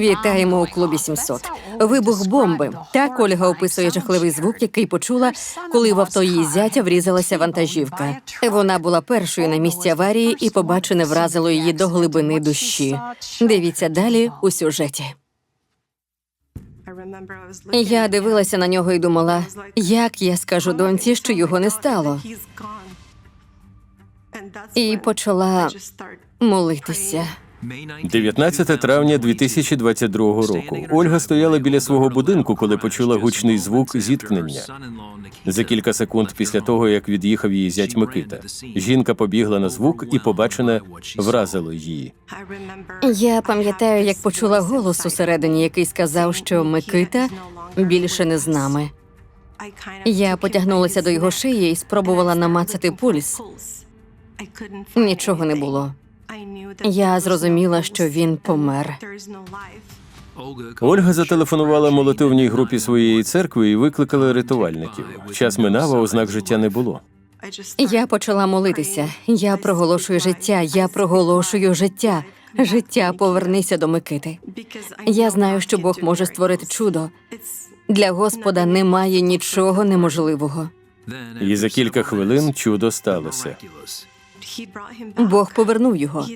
Вітаємо у клубі 700. Вибух бомби. Так Ольга описує жахливий звук, який почула, коли в авто її зятя врізалася вантажівка. Вона була першою на місці аварії, і побачене вразило її до глибини душі. Дивіться далі у сюжеті. Я дивилася на нього і думала, як я скажу доньці, що його не стало, і почала молитися. 19 травня 2022 року. Ольга стояла біля свого будинку, коли почула гучний звук зіткнення. За кілька секунд після того, як від'їхав її зять Микита, жінка побігла на звук і побачене вразило її. Я пам'ятаю, як почула голос усередині, який сказав, що Микита більше не з нами. Я потягнулася до його шиї і спробувала намацати пульс. Нічого не було. Я зрозуміла, що він помер. Ольга зателефонувала молитовній групі своєї церкви і викликала рятувальників. Час минав, а ознак життя не було. Я почала молитися. Я проголошую життя. Я проголошую життя. Життя, повернися до Микити. Я знаю, що Бог може створити чудо. Для Господа немає нічого неможливого. І за кілька хвилин чудо сталося. Бог повернув його.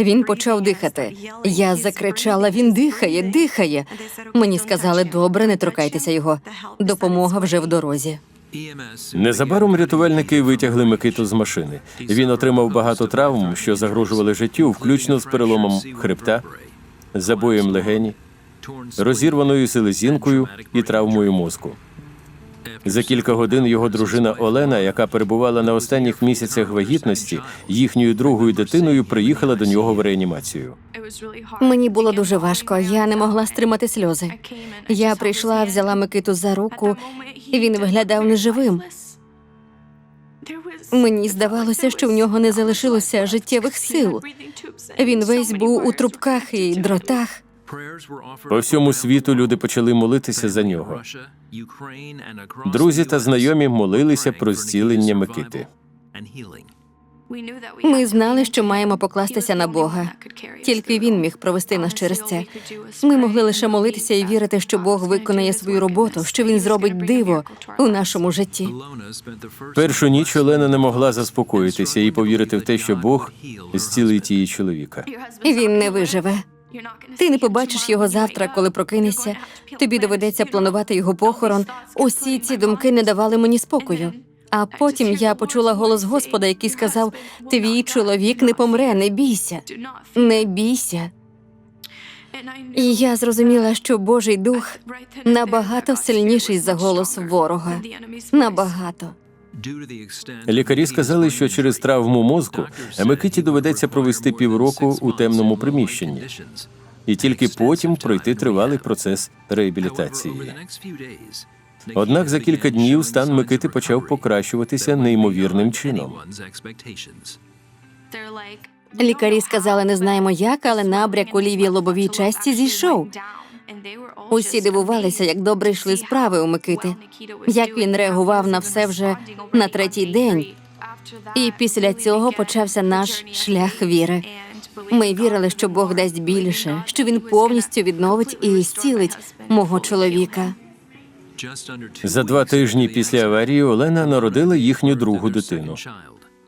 Він почав дихати. Я закричала: він дихає, дихає. Мені сказали, добре, не торкайтеся його. Допомога вже в дорозі. Незабаром рятувальники витягли Микиту з машини. Він отримав багато травм, що загрожували життю, включно з переломом хребта, забоєм легені, розірваною селезінкою і травмою мозку. За кілька годин його дружина Олена, яка перебувала на останніх місяцях вагітності, їхньою другою дитиною приїхала до нього в реанімацію. Мені було дуже важко. Я не могла стримати сльози. Я прийшла, взяла Микиту за руку, і він виглядав неживим. Мені здавалося, що в нього не залишилося життєвих сил. Він весь був у трубках і дротах. По всьому світу люди почали молитися за нього. Друзі та знайомі молилися про зцілення Микити. Ми знали, що маємо покластися на Бога. Тільки він міг провести нас через це. Ми могли лише молитися і вірити, що Бог виконає свою роботу, що він зробить диво у нашому житті. Першу ніч Олена не могла заспокоїтися і повірити в те, що Бог зцілить її чоловіка. Він не виживе. Ти не побачиш його завтра, коли прокинешся. Тобі доведеться планувати його похорон. Усі ці думки не давали мені спокою. А потім я почула голос Господа, який сказав: Твій чоловік не помре, не бійся, не бійся. І я зрозуміла, що Божий дух набагато сильніший за голос ворога. Набагато. Лікарі сказали, що через травму мозку Микиті доведеться провести півроку у темному приміщенні, і тільки потім пройти тривалий процес реабілітації. Однак за кілька днів стан Микити почав покращуватися неймовірним чином. Лікарі сказали, не знаємо як, але набряк у лівій лобовій часті зійшов. Усі дивувалися, як добре йшли справи у Микити, як він реагував на все вже на третій день. І після цього почався наш шлях віри. Ми вірили, що Бог дасть більше, що він повністю відновить і зцілить мого чоловіка. За два тижні після аварії Олена народила їхню другу дитину.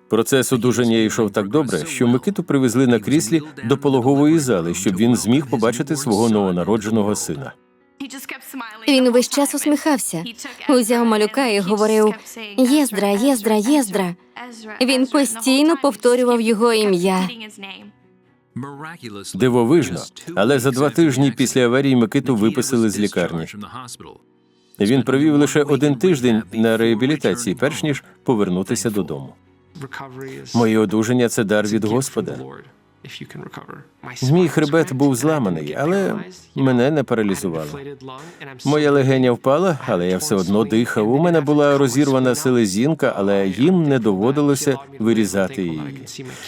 Процес одужання йшов так добре, що Микиту привезли на кріслі до пологової зали, щоб він зміг побачити свого новонародженого сина. Він весь час усміхався, узяв малюка і говорив Єздра, Єздра, Єздра. Він постійно повторював його ім'я. Дивовижно, але за два тижні після аварії Микиту виписали з лікарні. Він провів лише один тиждень на реабілітації, перш ніж повернутися додому. Моє одужання це дар від Господа. Мій хребет був зламаний, але мене не паралізувало. Моя легеня впала, але я все одно дихав. У мене була розірвана селезінка, але їм не доводилося вирізати її.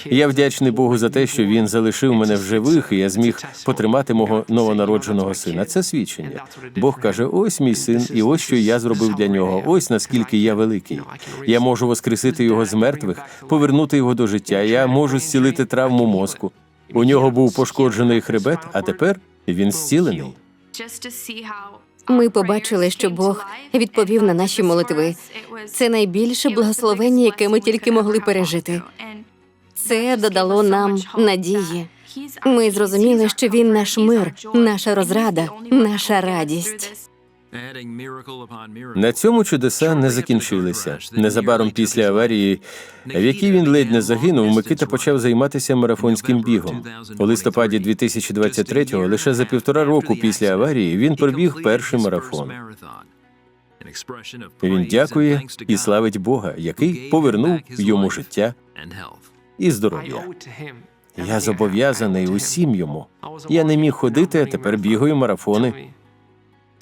Я вдячний Богу за те, що він залишив мене в живих, і я зміг потримати мого новонародженого сина. Це свідчення. Бог каже: ось мій син, і ось що я зробив для нього. Ось наскільки я великий. Я можу воскресити його з мертвих, повернути його до життя. Я можу зцілити травму мозку. У нього був пошкоджений хребет, а тепер Він зцілений. Ми побачили, що Бог відповів на наші молитви. Це найбільше благословення, яке ми тільки могли пережити. Це додало нам надії. Ми зрозуміли, що він наш мир, наша розрада, наша радість. На цьому чудеса не закінчилися. Незабаром після аварії, в якій він ледь не загинув, Микита почав займатися марафонським бігом. У листопаді 2023-го, лише за півтора року після аварії, він пробіг перший марафон. Він дякує і славить Бога, який повернув йому життя і здоров'я. Я зобов'язаний усім йому. Я не міг ходити, а тепер бігаю марафони.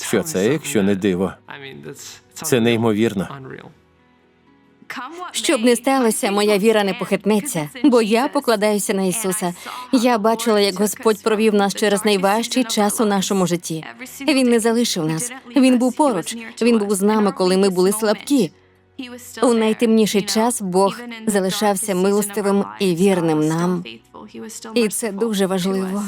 Що це, якщо не диво? Це неймовірно. Щоб не сталося, моя віра не похитнеться, бо я покладаюся на Ісуса. Я бачила, як Господь провів нас через найважчий час у нашому житті. Він не залишив нас. Він був поруч. Він був з нами, коли ми були слабкі. У найтемніший час Бог залишався милостивим і вірним нам. І це дуже важливо.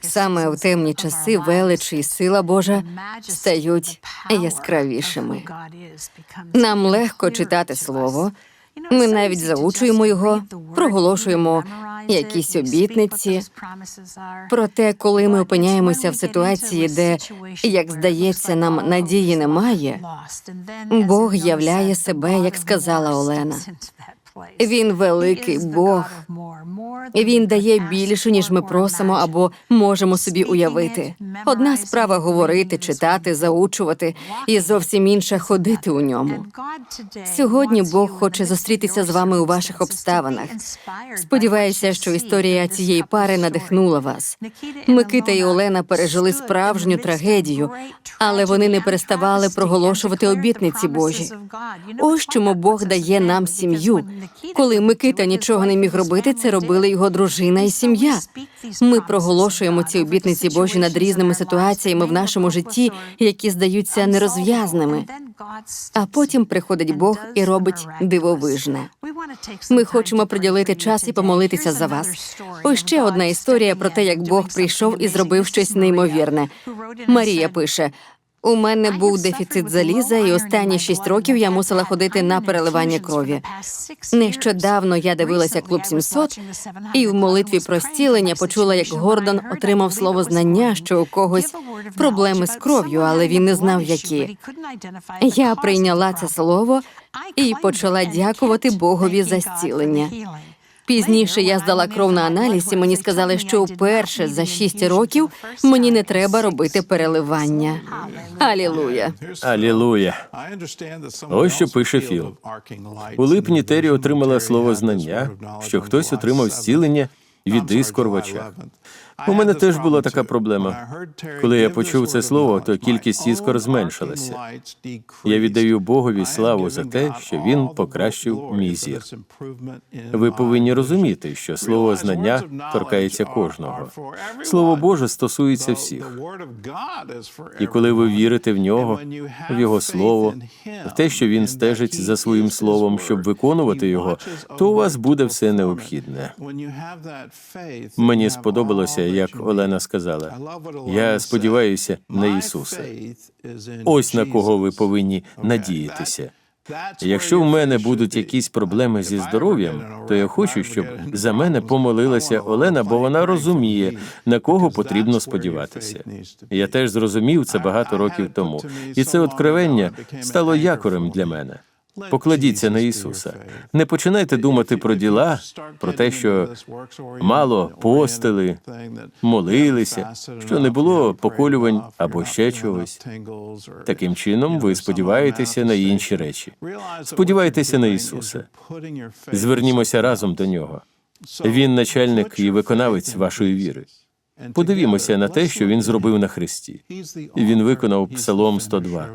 Саме в темні часи велич і сила Божа стають яскравішими. Нам легко читати слово. Ми навіть заучуємо його, проголошуємо якісь обітниці. Проте, коли ми опиняємося в ситуації, де, як здається, нам надії немає, Бог являє себе, як сказала Олена. Він великий Бог. Він дає більше, ніж ми просимо або можемо собі уявити. Одна справа говорити, читати, заучувати, і зовсім інша ходити у ньому. Сьогодні Бог хоче зустрітися з вами у ваших обставинах. Сподіваюся, що історія цієї пари надихнула вас. Микита і Олена пережили справжню трагедію, але вони не переставали проголошувати обітниці Божі. Ось чому Бог дає нам сім'ю. Коли Микита нічого не міг робити, це робили його дружина і сім'я. Ми проголошуємо ці обітниці Божі над різними ситуаціями в нашому житті, які здаються нерозв'язними. А потім приходить Бог і робить дивовижне. Ми хочемо приділити час і помолитися за вас. Ось ще одна історія про те, як Бог прийшов і зробив щось неймовірне. Марія пише. У мене був дефіцит заліза, і останні шість років я мусила ходити на переливання крові. Нещодавно я дивилася клуб 700, і в молитві про зцілення почула, як Гордон отримав слово знання, що у когось проблеми з кров'ю, але він не знав, які. Я прийняла це слово і почала дякувати Богові за зцілення. Пізніше я здала кров на аналіз, і мені сказали, що вперше за шість років мені не треба робити переливання. Алілуя. Алілуя. Ось що пише Філ. У липні Террі отримала слово знання, що хтось отримав зцілення від іскор в очах. У мене теж була така проблема. Коли я почув це слово, то кількість іскор зменшилася. Я віддаю Богові славу за те, що він покращив мій зір. Ви повинні розуміти, що слово знання торкається кожного. Слово Боже стосується всіх. І коли ви вірите в нього, в його слово, в те, що він стежить за своїм словом, щоб виконувати його, то у вас буде все необхідне. Мені сподобалося, як Олена сказала. Я сподіваюся на Ісуса. Ось на кого ви повинні надіятися. Якщо в мене будуть якісь проблеми зі здоров'ям, то я хочу, щоб за мене помолилася Олена, бо вона розуміє, на кого потрібно сподіватися. Я теж зрозумів це багато років тому, і це откровення стало якорем для мене. Покладіться на Ісуса. Не починайте думати про діла, про те, що мало постили, молилися, що не було поколювань або ще чогось. Таким чином, ви сподіваєтеся на інші речі. Сподівайтеся на Ісуса. Звернімося разом до нього. Він начальник і виконавець вашої віри. Подивімося на те, що він зробив на Христі. Він виконав Псалом 102.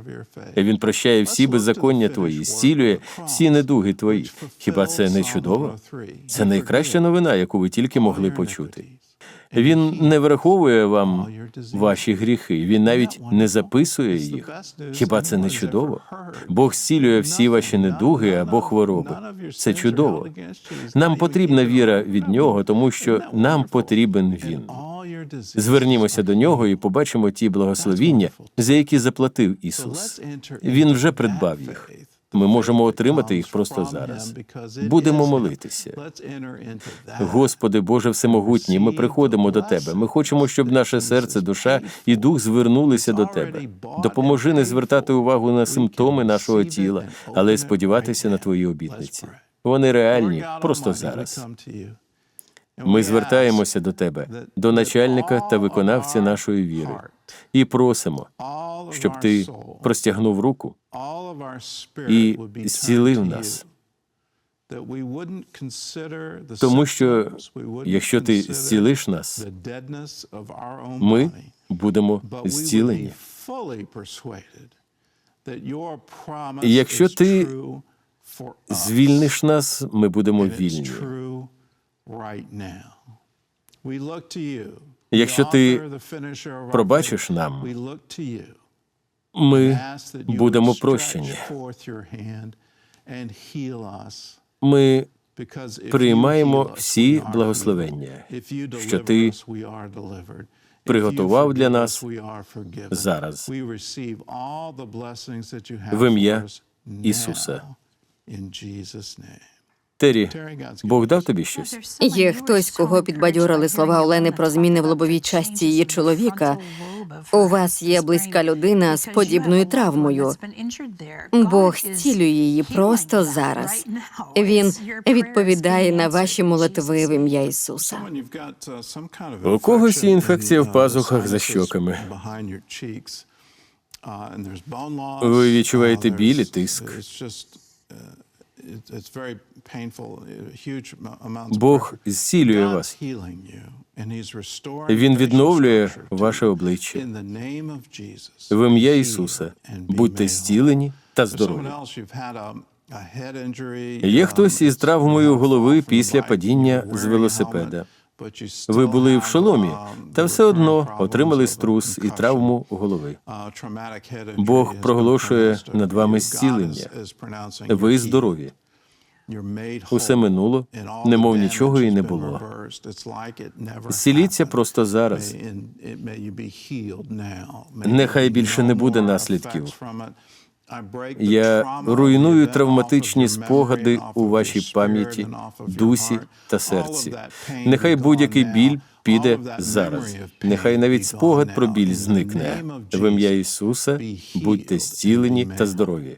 Він прощає всі беззаконня твої, зцілює всі недуги твої. Хіба це не чудово? Це найкраща новина, яку ви тільки могли почути. Він не враховує вам ваші гріхи. Він навіть не записує їх. Хіба це не чудово? Бог зцілює всі ваші недуги або хвороби. Це чудово. Нам потрібна віра від нього, тому що нам потрібен він. Звернімося до нього і побачимо ті благословіння, за які заплатив Ісус. Він вже придбав їх. Ми можемо отримати їх просто зараз. Будемо молитися. Господи, Боже Всемогутній, ми приходимо до Тебе. Ми хочемо, щоб наше серце, душа і дух звернулися до Тебе. Допоможи не звертати увагу на симптоми нашого тіла, але сподіватися на Твої обітниці. Вони реальні просто зараз. Ми звертаємося до Тебе, до начальника та виконавця нашої віри, і просимо, щоб ти простягнув руку і зцілив нас. Тому що якщо ти зцілиш нас, ми будемо зцілені. І якщо ти Звільниш нас, ми будемо вільні. Якщо ти Пробачиш нам, ми будемо прощені. ми Приймаємо всі благословення, що ти приготував для нас зараз в ім'я Ісуса. Тері, Бог дав тобі щось? Є хтось, кого підбадьорили слова Олени про зміни в лобовій часті її чоловіка. У вас є близька людина з подібною травмою. Бог зцілює її просто зараз. Він відповідає на ваші молитви в ім'я Ісуса. У когось є інфекція в пазухах за щоками. Ви відчуваєте біль і тиск. Бог зцілює вас. Він відновлює ваше обличчя. В ім'я Ісуса будьте зцілені та здорові. Є хтось із травмою голови після падіння з велосипеда. Ви були в шоломі, та все одно отримали струс і травму голови. Бог проголошує над вами зцілення. Ви здорові. Усе минуло, немов нічого і не було. Зціліться просто зараз. Нехай більше не буде наслідків. Я руйную травматичні спогади у вашій пам'яті, дусі та серці. Нехай будь-який біль піде зараз. Нехай навіть спогад про біль зникне. В ім'я Ісуса будьте зцілені та здорові.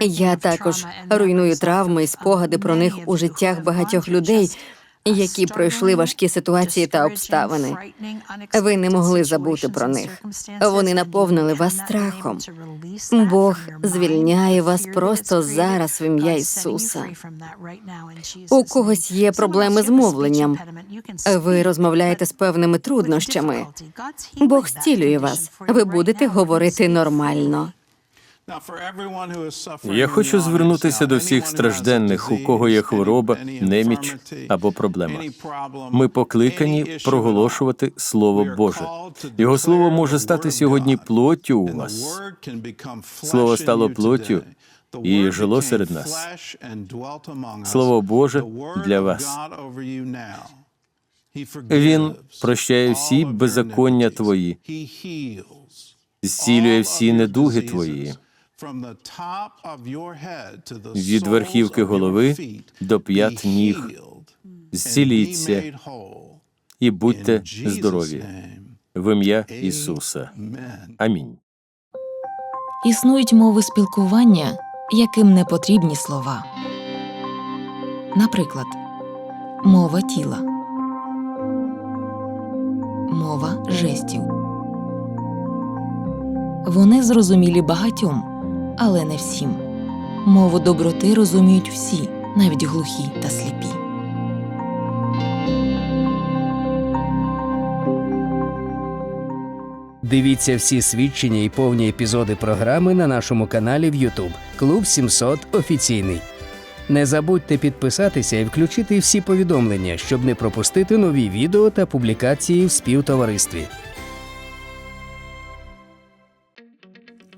Я також руйную травми і спогади про них у життях багатьох людей, які пройшли важкі ситуації та обставини. Ви не могли забути про них. Вони наповнили вас страхом. Бог звільняє вас просто зараз в ім'я Ісуса. У когось є проблеми з мовленням. Ви розмовляєте з певними труднощами. Бог зцілює вас. Ви будете говорити нормально. Я хочу звернутися до всіх стражденних, у кого є хвороба, неміч або проблема. Ми покликані проголошувати Слово Боже. Його слово може стати сьогодні плоттю у вас. Слово стало плоттю і жило серед нас. Слово Боже для вас. Він прощає всі беззаконня твої, зцілює всі недуги твої від верхівки голови до п'ят ніг. Зціліться і будьте здорові в ім'я Ісуса. Амінь. Існують мови спілкування, яким не потрібні слова. Наприклад, мова тіла, мова жестів. Вони зрозумілі багатьом, але не всім. Мову доброти розуміють всі, навіть глухі та сліпі. Дивіться всі свідчення і повні епізоди програми на нашому каналі в YouTube Клуб 700 офіційний. Не забудьте підписатися і включити всі повідомлення, щоб не пропустити нові відео та публікації в співтоваристві.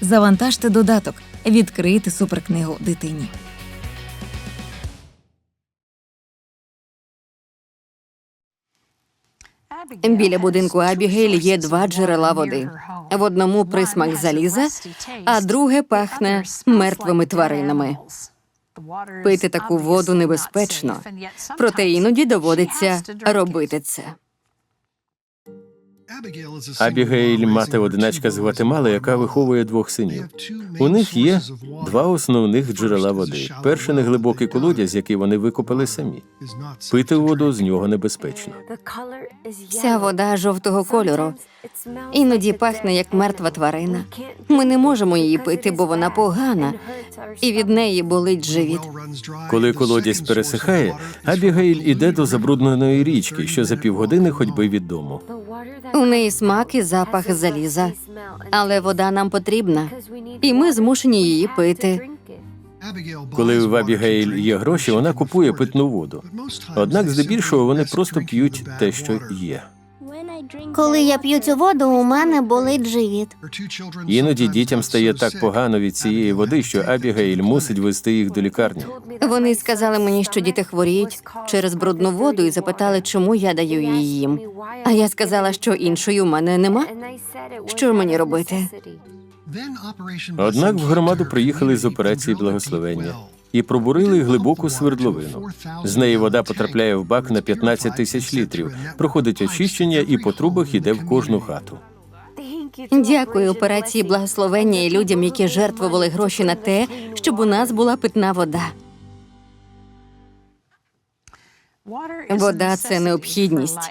Завантажте додаток, відкрийте суперкнигу дитині. Біля будинку Абігейль є два джерела води. В одному присмак заліза, а друге пахне мертвими тваринами. Пити таку воду небезпечно, проте іноді доводиться робити це. Абігейль мати одиначка з Гватемали, яка виховує двох синів. У них є два основних джерела води. Перше неглибокий колодязь, який вони викопали самі. Пити воду з нього небезпечно. Ця вода жовтого кольору. Іноді пахне як мертва тварина. Ми не можемо її пити, бо вона погана, і від неї болить живіт. Коли колодязь пересихає, Абігейль іде до забрудненої річки, що за півгодини ходьби від дому. У неї смак і запах заліза, але вода нам потрібна, і ми змушені її пити. Коли в Абігейль є гроші, вона купує питну воду. Однак, здебільшого, вони просто п'ють те, що є. Коли я п'ю цю воду, у мене болить живіт. Іноді дітям стає так погано від цієї води, що Абігейль мусить вести їх до лікарні. Вони сказали мені, що діти хворіють через брудну воду, і запитали, чому я даю її їм. А я сказала, що іншої у мене нема. Що мені робити? Однак в громаду приїхали з операції благословення і пробурили глибоку свердловину. З неї вода потрапляє в бак на 15 тисяч літрів, проходить очищення і по трубах іде в кожну хату. Дякую операції благословення і людям, які жертвували гроші на те, щоб у нас була питна вода. Вода це необхідність.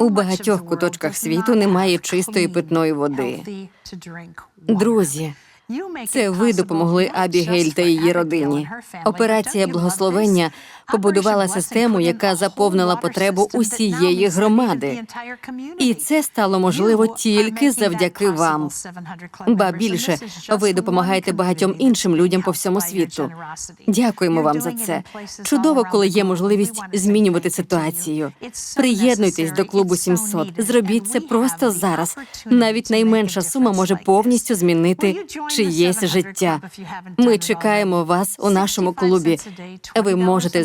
У багатьох куточках світу немає чистої питної води. Друзі, це ви допомогли Абігейль та її родині. Операція благословення побудувала систему, яка заповнила потребу усієї громади. І це стало можливо тільки завдяки вам. Ба більше, ви допомагаєте багатьом іншим людям по всьому світу. Дякуємо вам за це. Чудово, коли є можливість змінювати ситуацію. Приєднуйтесь до клубу 700. Зробіть це просто зараз. Навіть найменша сума може повністю змінити чиєсь життя. Ми чекаємо вас у нашому клубі. Ви можете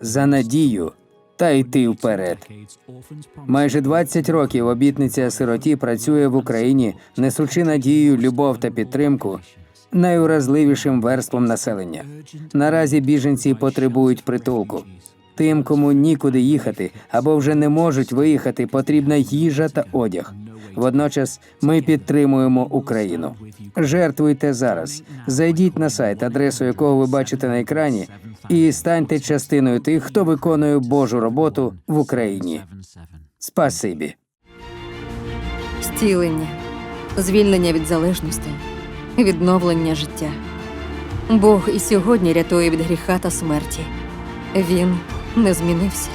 за надію та йти вперед. Майже 20 років обітниця сироті працює в Україні, несучи надію, любов та підтримку найуразливішим верствам населення. Наразі біженці потребують притулку. Тим, кому нікуди їхати або вже не можуть виїхати, потрібна їжа та одяг. Водночас ми підтримуємо Україну. Жертвуйте зараз. Зайдіть на сайт, адресу якого ви бачите на екрані, і станьте частиною тих, хто виконує Божу роботу в Україні. Спасибі. Зцілення, звільнення від залежності, відновлення життя. Бог і сьогодні рятує від гріха та смерті. Він не змінився.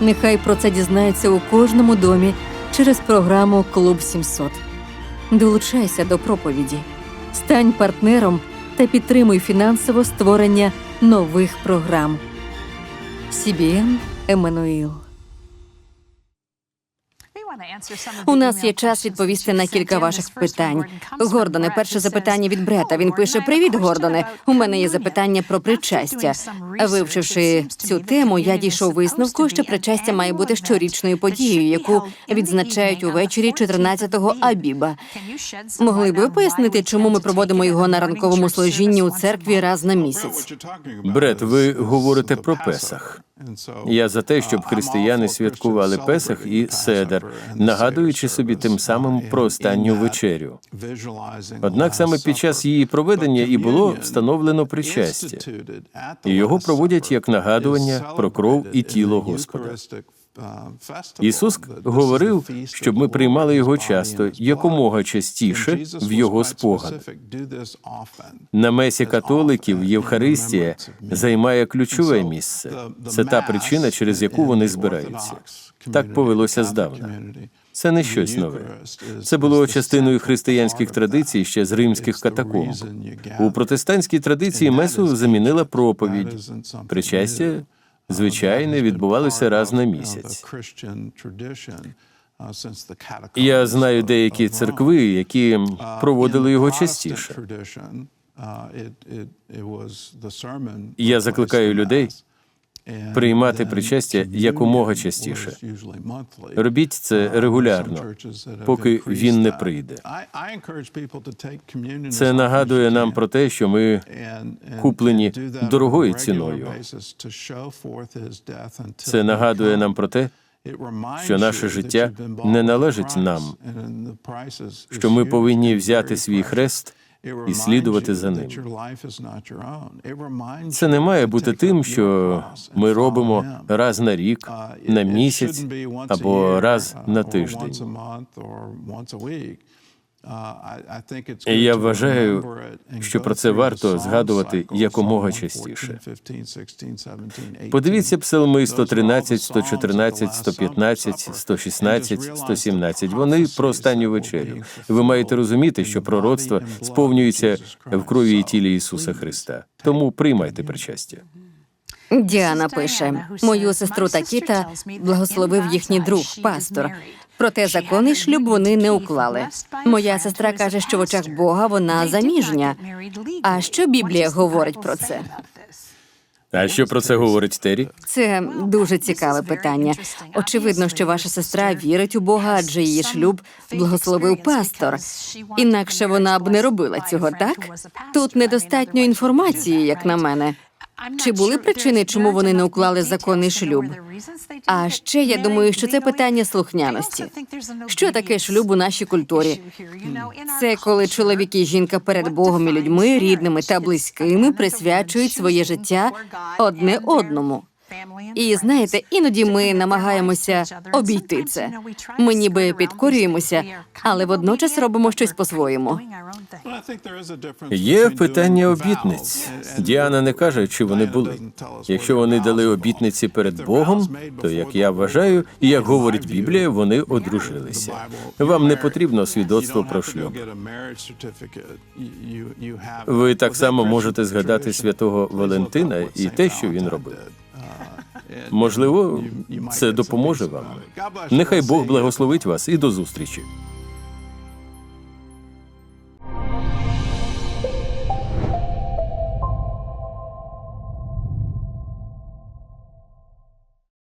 Нехай про це дізнається у кожному домі через програму Клуб 700. Долучайся до проповіді, стань партнером та підтримуй фінансово створення нових програм. CBN Еммануїл. У нас є час відповісти на кілька ваших питань. Гордоне, перше запитання від Брета. Він пише: Привіт, Гордоне. У мене є запитання про причастя. Вивчивши цю тему, я дійшов висновку, що причастя має бути щорічною подією, яку відзначають увечері 14-го Абіба. Могли б ви пояснити, чому ми проводимо його на ранковому служінні у церкві раз на місяць? Бред, ви говорите про Песах. Я за те, щоб християни святкували Песах і Седер, нагадуючи собі тим самим про останню вечерю. Однак саме під час її проведення і було встановлено причастя. І його проводять як нагадування про кров і тіло Господа. Ісус говорив, щоб ми приймали його часто, якомога частіше в його спогад. На месі католиків Євхаристія займає ключове місце. Це та причина, через яку вони збираються. Так повелося здавна. Це не щось нове. Це було частиною християнських традицій ще з римських катакомб. У протестантській традиції месу замінила проповідь. Причастя звичайне відбувалися раз на місяць. Я знаю деякі церкви, які проводили його частіше. Я закликаю людей приймати причастя якомога частіше. Робіть це регулярно, поки він не прийде. Це нагадує нам про те, що ми куплені дорогою ціною. Це нагадує нам про те, що наше життя не належить нам, що ми повинні взяти свій хрест і слідувати за ним. Це не має бути тим, що ми робимо раз на рік, на місяць або раз на тиждень. І я вважаю, що про це варто згадувати якомога частіше. Подивіться псалми 113, 114, 115, 116, 117. Вони про останню вечерю. Ви маєте розуміти, що пророцтво сповнюється в крові і тілі Ісуса Христа. Тому приймайте причастя. Діана пише: мою сестру Такіта благословив їхній друг, пастор. Проте законний шлюб вони не уклали. Моя сестра каже, що в очах Бога вона заміжня. А що Біблія говорить про це? А що про це говорить Террі? Це дуже цікаве питання. Очевидно, що ваша сестра вірить у Бога, адже її шлюб благословив пастор. Інакше вона б не робила цього, так? Тут недостатньо інформації, як на мене. Чи були причини, чому вони не уклали законний шлюб? А ще я думаю, що це питання слухняності. Що таке шлюб у нашій культурі? Це коли чоловік і жінка перед Богом і людьми, рідними та близькими, присвячують своє життя одне одному. І знаєте, іноді ми намагаємося обійти це. Ми ніби підкорюємося, але водночас робимо щось по-своєму. Є питання обітниць. Діана не каже, чи вони були. Якщо вони дали обітниці перед Богом, то як я вважаю, і як говорить Біблія, вони одружилися. Вам не потрібно свідоцтво про шлюб. Ви так само можете згадати святого Валентина і те, що він робив. Можливо, це допоможе вам. Нехай Бог благословить вас і до зустрічі.